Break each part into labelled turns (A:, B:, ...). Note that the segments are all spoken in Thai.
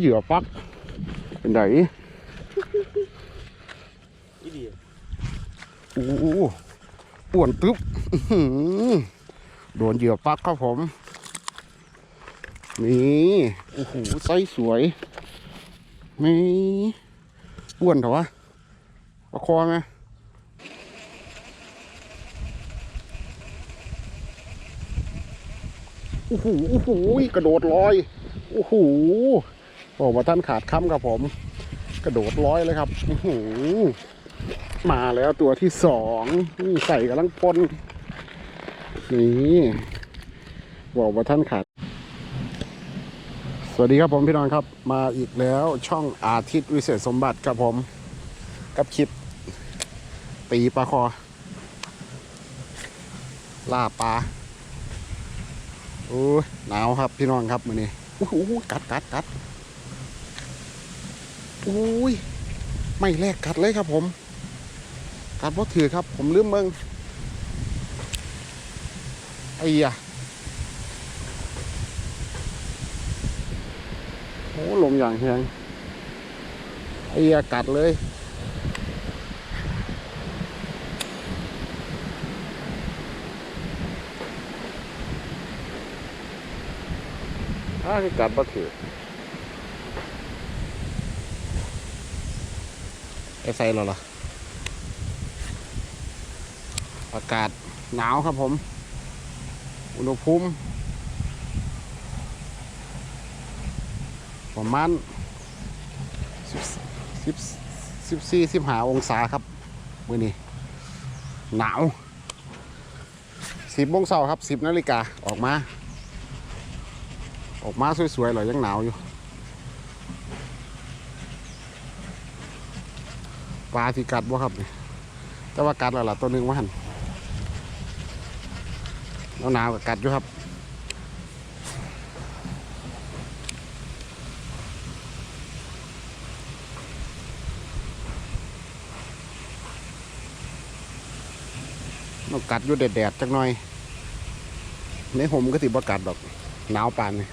A: เหยื่อปัก เป็นไง
B: อีดี
A: โอ้โหอ้วนตึ๊บโดนเหยื่อปักครับผม นี่โอ้โหไซส์สวยนี่อ้วนเถอะวะประคอไหมโอ้โหโอ้โหกระโดดลอย โอ้โห บอกว่าท่านขาดค้ำครับผม กระโดดลอยเลยครับมาแล้วตัวที่สองนี่ใส่กำลังปนนี่บอกว่าท่านขาด สวัสดีครับผมพี่น้องครับ มาอีกแล้วช่องอาทิตย์วิเศษสมบัติครับผม กับคลิป ตีปลาคอ ล่าปลาโอ้ยหนาวครับพี่น้องครับมือนี้โอ้โหกัดกัดกัด อุ้ยไม่แลกกัดเลยครับผม กัดเพราะถือครับ ผมลืมเมืองไอ้ยะโอ้ลมอย่างแรงไอ้ยากัดเลยถ้ากัดบ่ถือ ไอ้ใส่เราล่ะอากาศหนาวครับผม อุณหภูมิประมาณสิบสิบสี่สิบห้าองศาครับมื่อนี้ หนาวสิบโมงเช้าครับสิบนาฬิกาออกมา ออกมาสวยๆเลยยังหนาวอยู่ ปลาที่กัดบ่ครับนี่แต่ว่ากัดแล้วล่ะตัวหนึงว่าหันหนาวๆกับกัดอยู่ครับต้องกัดอยู่แดดๆจักหน่อยในห่มก็ติบ่กัดดอกหนาวปานนี่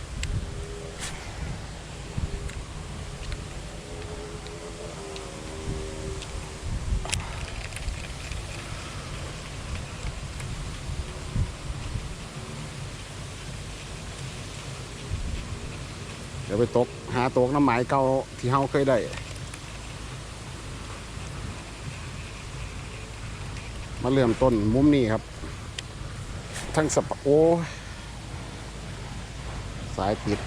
A: ดี๋ยวไปตกหาตกน้ำหมายเก่าที่เฮาเคยได้ มาเริ่มต้นมุมนี้ครับ ทั้งสปะโอสายปิด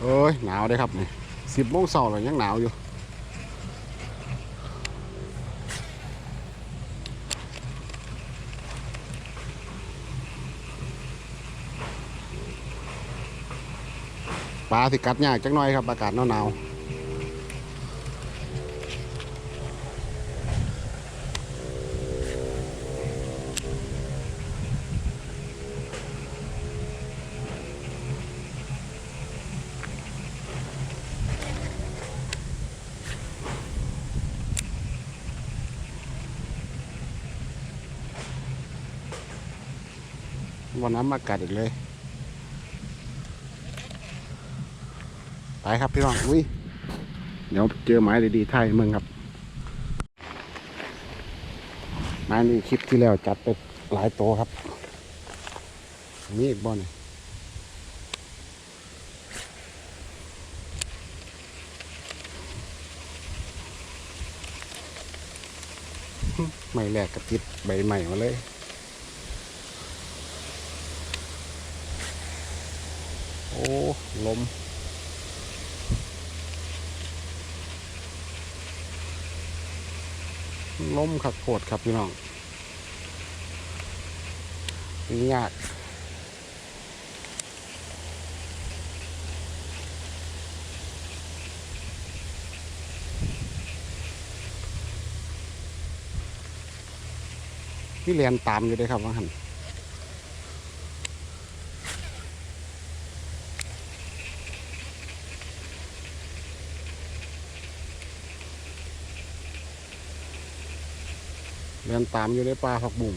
A: เอ้ยหนาวได้ครับนี่สิบโมงเช้าแล้วยังหนาวอยู่ ปลาสิกัดยากจักหน่อยครับอากาศหนาวๆวันนั้นมากัดอีกเลย ไปครับพี่น้องอุ้ยเดี๋ยวเจอไม้ดีๆไทยมึงครับไม้นี่คลิปที่แล้วจัดไปหลายโตวครับนี่อีกบอลไม่แรกกระติดใบใหม่มาเลยโอ้ลม ล้มขัดโขดครับพี่น้องนี่ยากพี่เรียนตามอยู่ด้วยครับว่าหัน เดินตามอยู่ในป่าผักบุ่ง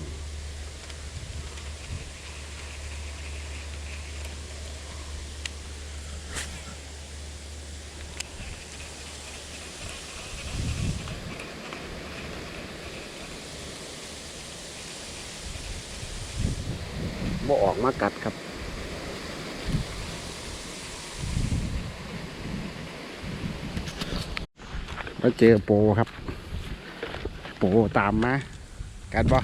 A: บ่ออกมากัดครับมาเจอโปครับ โปตามมา กัดบ่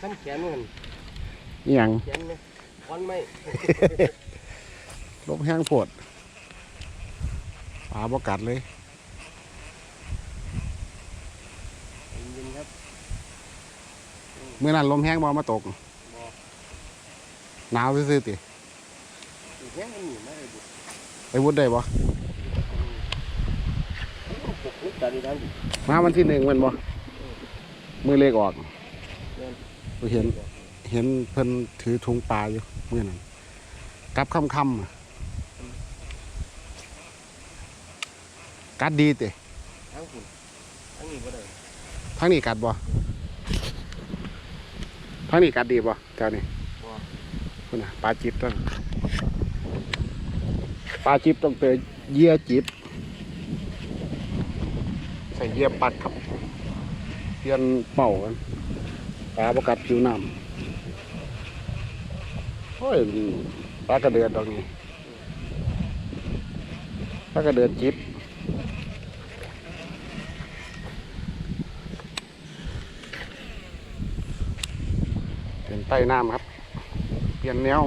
B: ขั้นแขนมัน
A: นี่ยัง
B: แขนไหมคอนไหม
A: ลบแห้งโพดปลาบ่กัดเลย
B: เย็นๆครับ
A: เมื่อนั้นลมแห้งบ่มาตก
B: บ่
A: หนาวซื่อๆติ
B: อีกแค่มันหนีไม่ได้บุก
A: ไปวุดได้บ่
B: ปลุกลุก จากนี้ได้ดิ
A: มาวันที่หนึ่งแมันบ่มือเลขออก
B: แม่น
A: ไปเห็น เห็นเพิ่นถือถุงปลาอยู่เมื่อนั้นกลับค่ำๆอะกัดดีติ
B: ทั้งคุณทั้งนี้ก็ได้
A: ทั้งนี้กัดบ่ทั้งนี้กัดดีบ่เจ้านี่
B: บ่
A: คุณน่ะปลาจิบต้องปลาจิบต้องเจอเหยื่อจิบ ใส่เยื่อปักครับเพียนเป่ากันปลาประกัดผิวน้ำโอ้ยปลากระเดือดตรงนี้ปลากระเดือดจิบเป็นใต้น้ำครับ เปลี่ยนแนว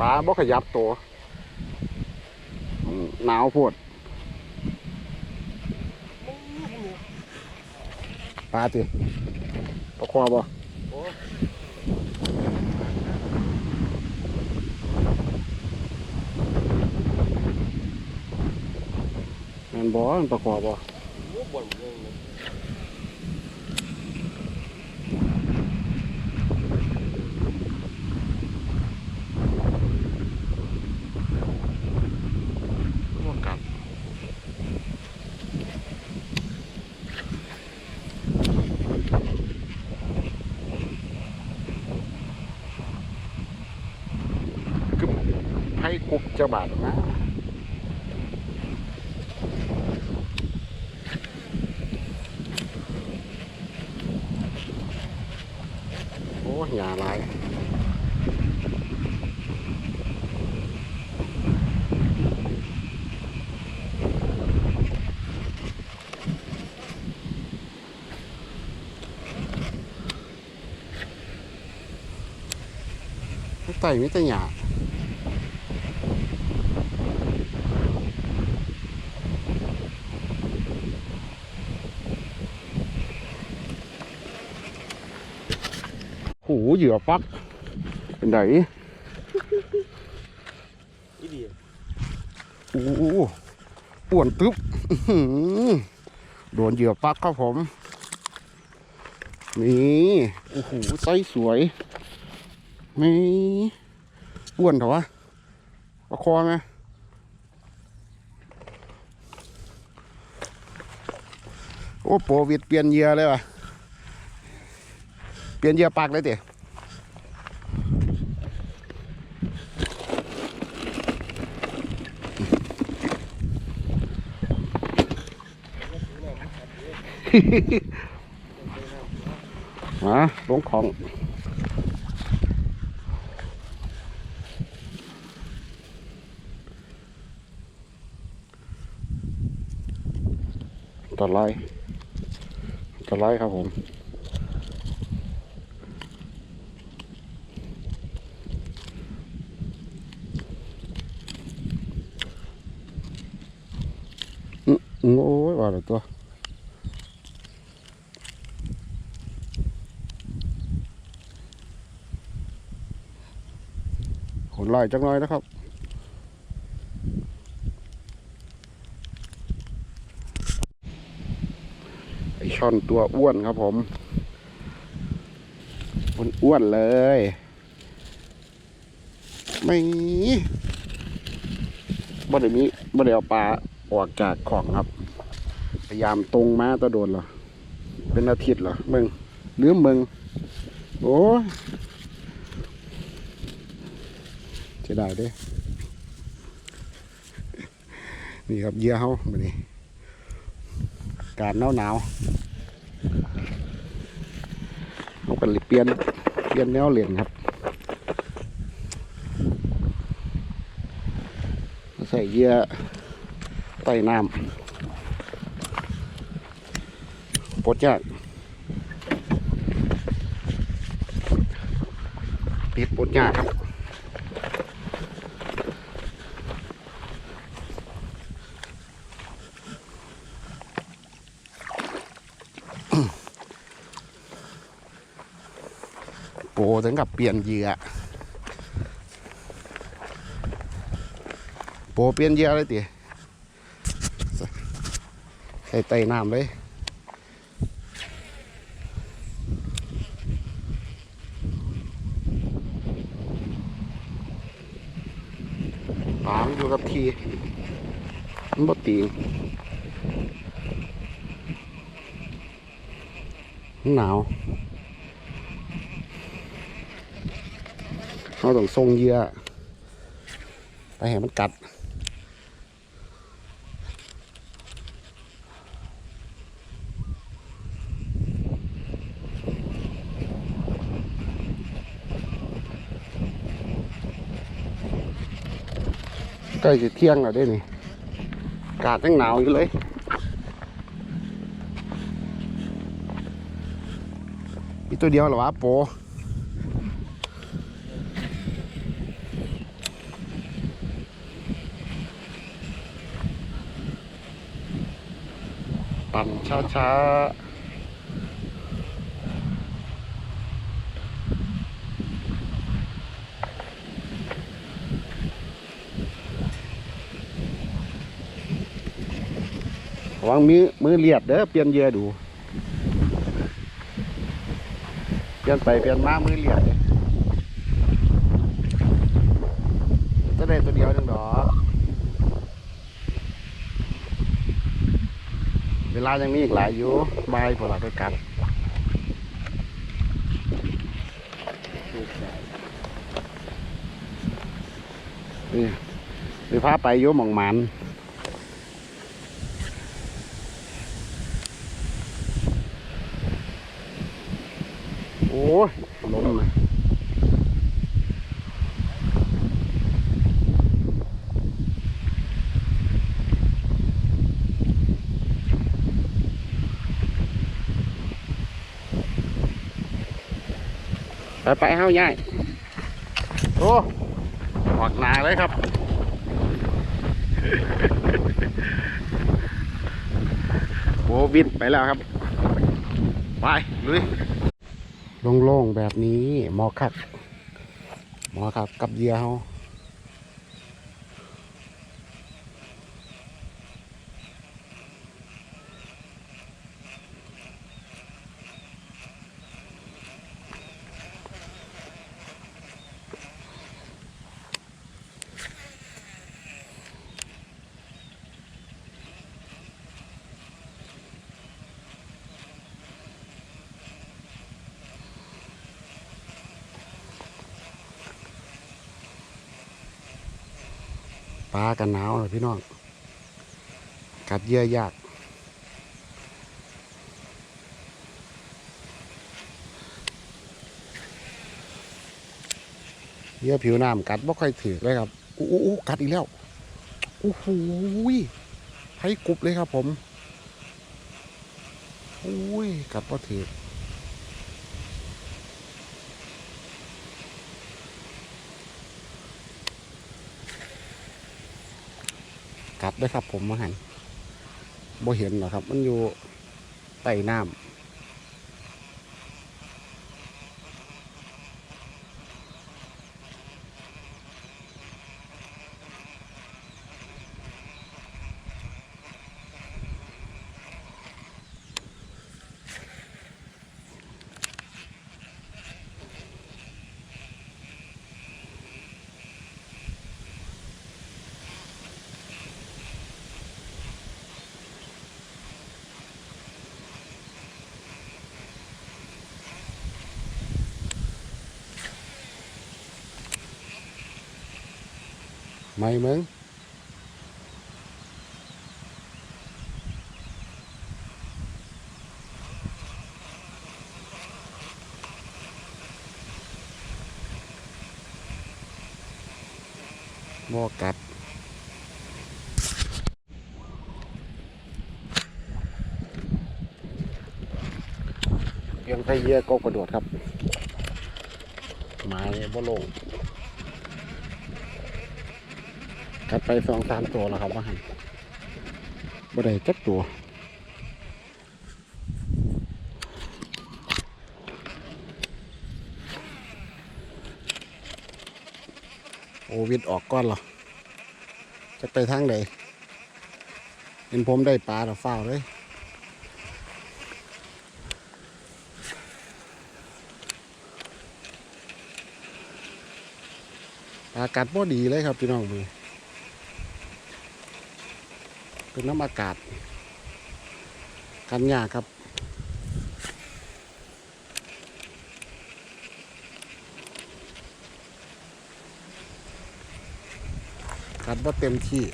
A: ปลาบ่ขยับตัวหนาวโพด ปลาติปลาคอบ่
B: อ้
A: แมันบ่มันปลาคอบ่
B: โหบ่นเรื่องนี้
A: บ่กัดคือ ให้กุกจะบาดนะโอ้ยหยาหลาย ไต่มิตรหยาหู เหยื่อปัก เป็นได
B: อีดี
A: โอ้โหป่วนตึ๊บอื้อหือโดนเหยื่อปักครับผม นี่โอ้โหไซส์สวยนี่อ้วนเถอะวะประคองไหมโอ้โปรวิดเปลี่ยนเหยื่อเลยว่ะเปลี่ยนเหยื่อปากเลยเต๋ มาลงของตัดไลตัดไลครับผมอืมอืมโอ้ยว่าแล้วตัว ขนไล่จักหน่อยนะครับไอช่อนตัวอ้วนครับผมอ้วนเลย ไม่บ่ได้มีบ่ได้เอาปลาออกจากของครับ พยายามตรงมาตะโดนเหรอ เป็นอาทิตย์เหรอมึงลืมมึง โอ้ย จะได้เด้ นี่ครับเหยื่อเขาแบบนี้ การหนาวหนาวเอาก็เลยเปลี่ยนเปลี่ยนแนวเหรียญครับใส่เหยื่อใต้น้ำปดยากติดปดยากครับ โป ถึงกับเปลี่ยนเหยื่อโปเปลี่ยนเหยื่อเลยติใส่ไต่น้ำเลยปลามอยู่กับทีมันบ่ตีหนาว เราต้องทรงเยื่อไปให้มันกัด ใกล้จะเที่ยงแล้วเด้นี่กาศยังหนาวอยู่เลยมีตัวเดียวหรอวะโป ปั่นช้าระวังมือมือเลียดเด้อเปลี่ยนเยือดู เปลี่ยนไปเปลี่ยนมามือเลียดเด้อจะได้ตัวเดียวจังดอก เวลายังมีอีกหลายอยู่บายพวกเราไปกันนี่หรือพาไปโยหมองมันโอ้ย ไปไปเฮาย่ายโอ้ออกหนาเลยครับ โอ้บินไปแล้วครับ ไปลุยโล่งๆแบบนี้หมอคักหมอคักกับเหยื่อเฮาป ลากันหนาวเลยพี่น้อง กัดเยื่อยาก เยื่อผิวน้ำกัดบ่ค่อยถือเลยครับอู้อู้กัดอีกแล้วโอ้โหยไผ่กรุบเลยครับผมอุ้ยกัดบ่ถือ ดด้วยครับผมมาหันบ่เห็นหรอครับ มันอยู่ใต้น้ำ ไม่มึงมอกัดยังไทเยียก็กระโดดครับไม้บ่ลง กัดไปสองสามตัวแล้วครับว่าหันบ่ได้จักตัวโอวิดออกก้อนเหรอจะไปทางไหนเห็นผมได้ปลาแล้วเฝ้าเลยอากาศพอดีเลยครับพี่น้องมือ เป็นน้ำอากาศ กันยากครับกัดว่าเต็มที่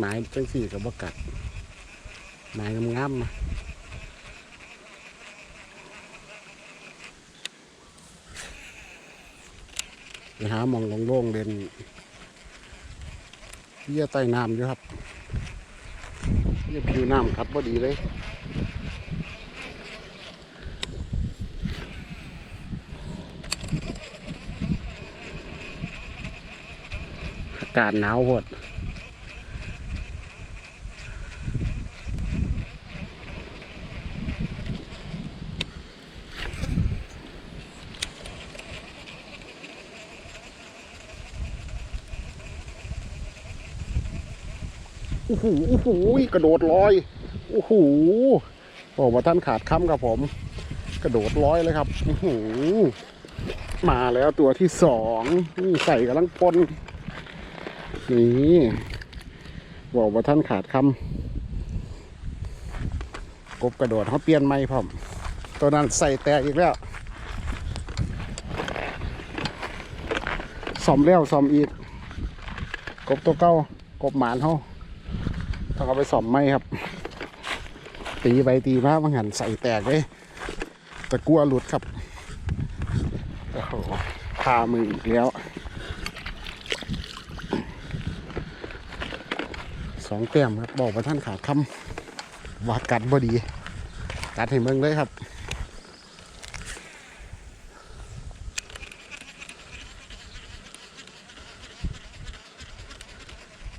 A: หมายจังสี่กับบกัดหมายงามๆนะไปหาหมองโล่งๆเด่นเยี่ยใต้น้ำอยู่ครับเยี่ยผิวน้ำครับพอดีเลยอากาศหนาวหด อ้โหโอ้โหกระโดดลอยโอ้โหบอกว่าท่านขาดคำกับผม กระโดดลอยเลยครับโอ้โหมาแล้วตัวที่สองนี่ใส่กำลังปนนี่บอกว่าท่านขาดคำกบกระโดดเขาเปลี่ยนไม่พร้อมตัวนั้นใส่แตกอีกแล้วสอมแล้วสอมอีก กบตัวเก้ากบหมานเขา ต้องเอาไปสอมไหมครับ ตีไปตีมาบางหันใส่แตกเลยตะกลัวหลุดครับโอ้โหพามืออีกแล้วสองแต้มครับบอกว่าท่านขาคำว่ากัดบ่ดีกัดให้เมืองเลยครับ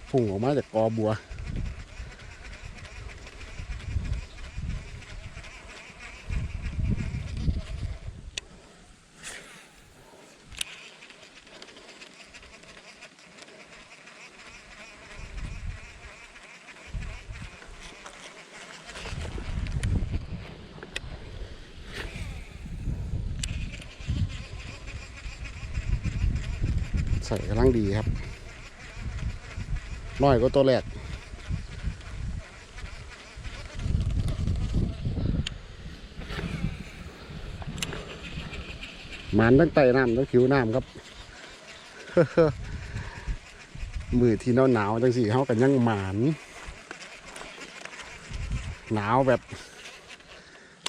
A: พุ่งออกมาจากกอบัว กำลังดีครับ น้อยก็ตัวแรกหมันตั้งไต่น้ำตั้งผิวน้ำครับ มือที่หนาวหนาวจังสี่เขากันยังหมานหนาวแบบ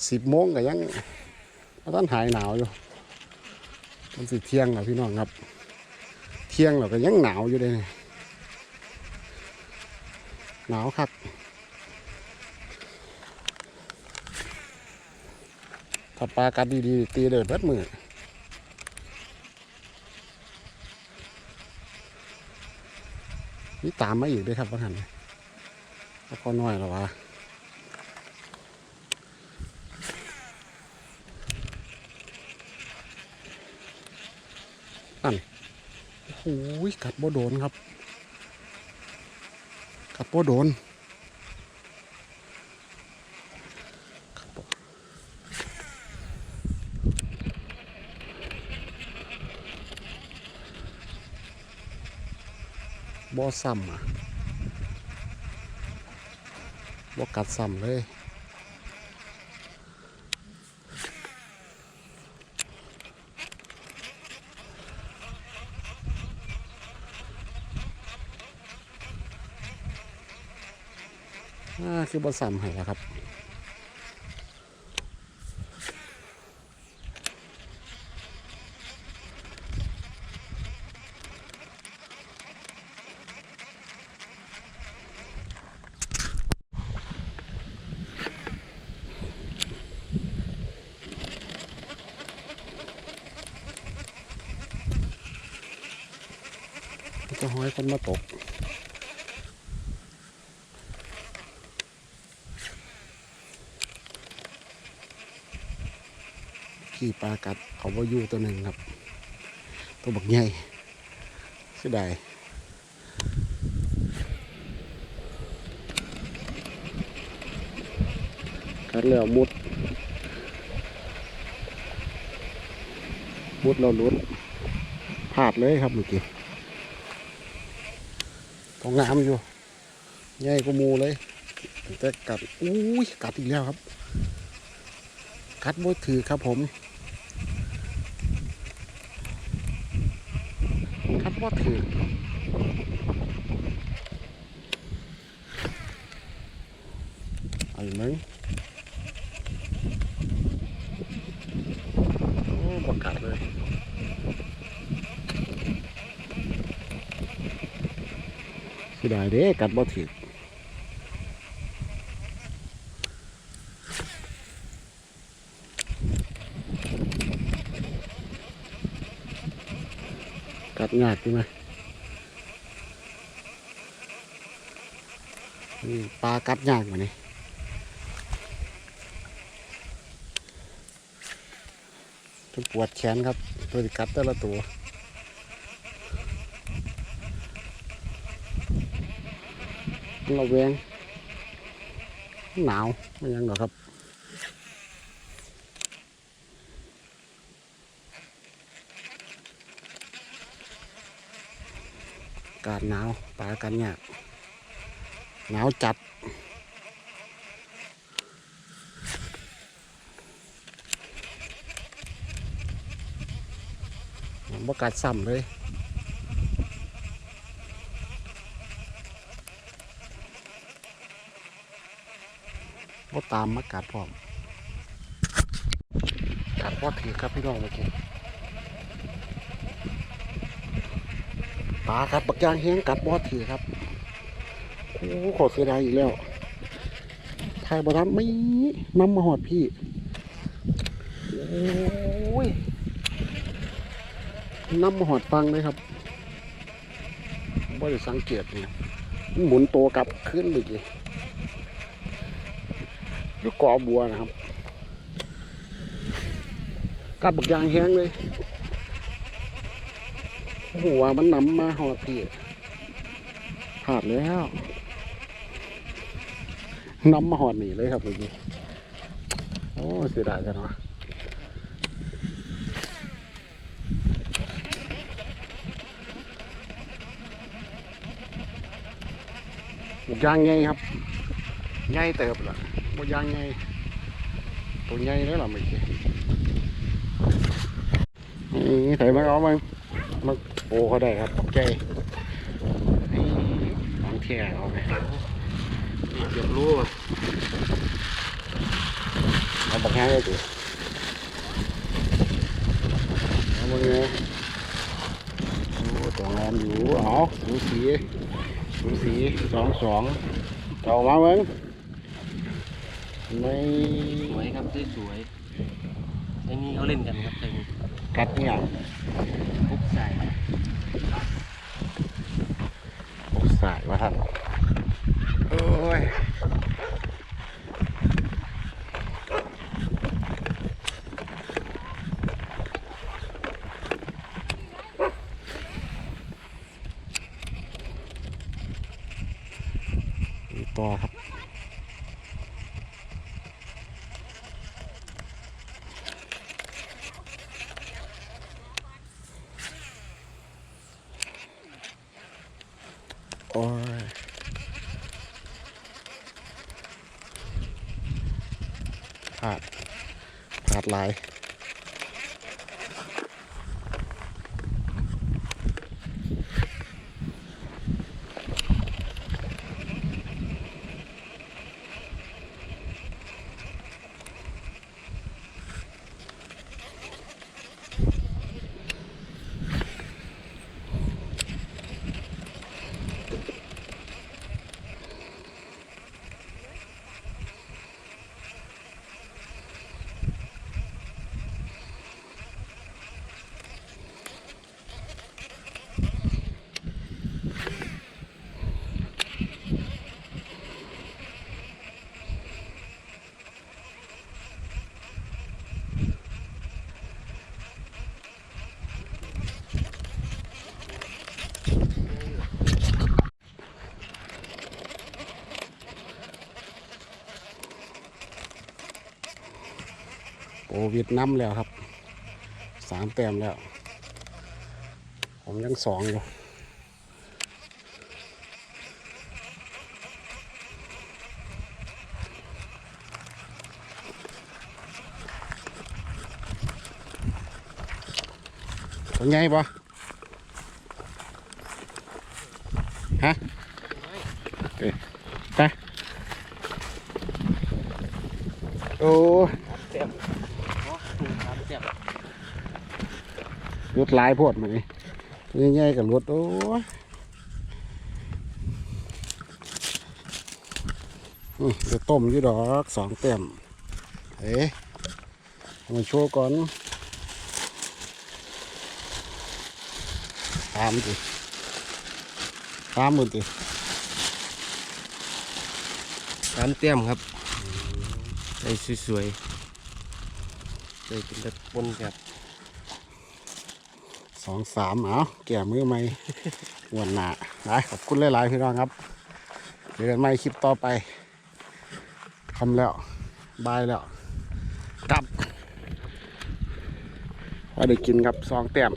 A: สิบโมงกันยังท่านหายหนาวอยู่มันสิเที่ยงแล้วพี่น้องครับ เที่ยงแล้วก็ยังหนาวอยู่เลยนี่หนาวคักถ้าปลากัดดีๆ ตีเดิดเบิดมือนี่ตามมาอีกด้วยครับว่าหันแล้วก็น้อยแล้ววะนั่น โอ้โหกัดบ่โดนครับกัดบ่โดนบ่ซ้ำอะบ่กัดซ้ำเลย คือบสัมให้แล้วครับจะห้อยคนมาตก ขี่ปลากัดเขาว่ายูตัวหนึ่งครับ ตัวบักใหญ่เสียดายกัดแล้วมุด มุดเราลุ้นพลาดเลยครับเมื่อกี้ตองงามอยู่ใหญ่กว่ามูเลย แต่กัด อุ้ย กัดอีกแล้วครับ กัดบ่ถือครับผม กัด บ่ถือเอาอีกไหมโอ้บ่กัดเลยเสิได้เด้กัดบ่ถือ กัดยากใช่ไหมปลากัดยากกว่านี้จนปวดแขนครับ ตัวที่กัดแต่ละตัวเราแวงหนาวไม่ยังหรอครับ กาศหนาวปลากันยากหนาวจัด บกัดซ้ำเลยก็ตามมากัดพร้อมกัดพอถือครับพี่น้องเมื่อกี้ ปลากัดปักยางแห้งกัดบอถือครับโอ้ขอเสียดายอีกแล้วทายบอทันไม่น้ำมาหอดพี่โอ้ยนำมาหอดฟังเลยครับบ่ได้สังเกตเนี่ยหมุนตัวกลับขึ้นเลยจีอยุกกอบัวนะครับกัดบักยางแห้งเลย หัวมันนำมาหอดพี่ผาดแล้วนำมาหอดหนีเลยครับเมื่อกี้โอ้เสียดายจังวะบักยางไงครับไงเติบละบักยางไงตัวใหญ่เลยล่ะเมื่อกี้นี่ใส่มาเอามามา โอ้เขาได้ครับตกใจนี่ของเที่ยเอาไป
B: นี่เกือบรู้อะ
A: เอาบักแห้งเลยสิเอามาไงโอ้ตัวงามอยู่เอาสูสีสูสีสองสองเอามาเบิ้งไม่
B: สวยครับสวยๆไอ้นี่เขาเล่นกันครับไอ้นี่
A: กัดเนี่ย
B: ปุ๊บใส่
A: โอ้สายว่า ท่านโอ้ย ยผาดผาดลาย โควิดน้ำแล้วครับสามแต้มแล้ว ผมยังสองอยู่ตัวใหญ่ปะฮะเอ้ยไปโอ้
B: เต็มครับเต็ม
A: รถลายโพดมานี่ตัวใหญ่ๆกับรถโอ้ยอืมเดี๋ยวต้มยู่ดอกสองเต็มเอ๊ะเอามาโชว์ก่อนตามดิตามมือดิ
B: สามเต็มครับใส่สวยๆใส่เป็นแบบบนแบบ
A: สองสามเอาแก่มือไหมวันหนาได้ขอบคุณหลายๆพี่น้องครับเจอกันใหม่คลิปต่อไปทำแล้วบายแล้วกลับพอได้กินครับสองแต้ม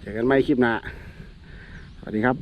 A: เจอกันใหม่คลิปหน้าสวัสดีครับ